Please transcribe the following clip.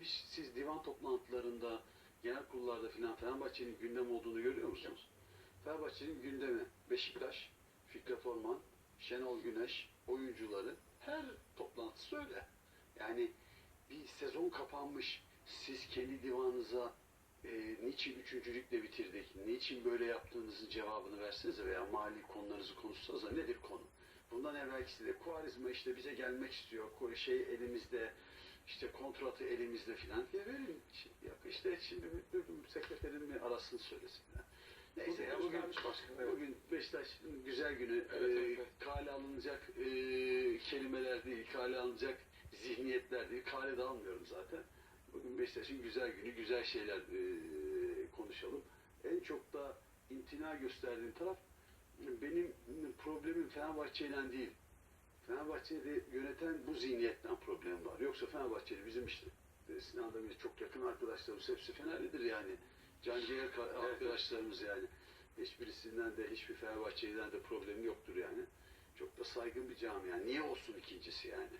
hiç siz divan toplantılarında, genel kurullarda filan Fenerbahçe'nin gündem olduğunu görüyor musunuz? Fenerbahçe'nin gündemi Beşiktaş, Fikret Orman, Şenol Güneş, oyuncuları her toplantısı öyle. Yani bir sezon kapanmış, siz kendi divanınıza e, niçin üçüncülükle bitirdik, niçin böyle yaptığınızın cevabını versenize veya mali konularınızı konuşsanız da nedir konu? Bundan evvelkisi de Kuarizma işte bize gelmek istiyor, şey elimizde, işte kontratı elimizde filan diye verin. Yok işte şimdi müdürüm, sekreterim mi arasın söylesin. filan. Neyse ya bugün, başkanım. Bugün Beşiktaş'ın güzel günü, Evet, e, evet, kale alınacak e, kelimeler değil, kale alınacak zihniyetler değil, kale de almıyorum zaten. Bugün Beşiktaş'ın güzel günü, güzel şeyler e, konuşalım. En çok da imtina gösterdiğim taraf benim problemim Fenerbahçe'yle değil. Fenerbahçe'de yöneten bu zihniyetten problem var. Yoksa Fenerbahçeli bizim işte e, Sinan Demir'e çok yakın arkadaşlarımız hepsi Fenerlidir yani. Can Ciğer ka- arkadaşlarımız yani. Hiçbirisinden de hiçbir Fenerbahçeli'den de problemi yoktur yani. Çok da saygın bir camia. Niye olsun ikincisi yani?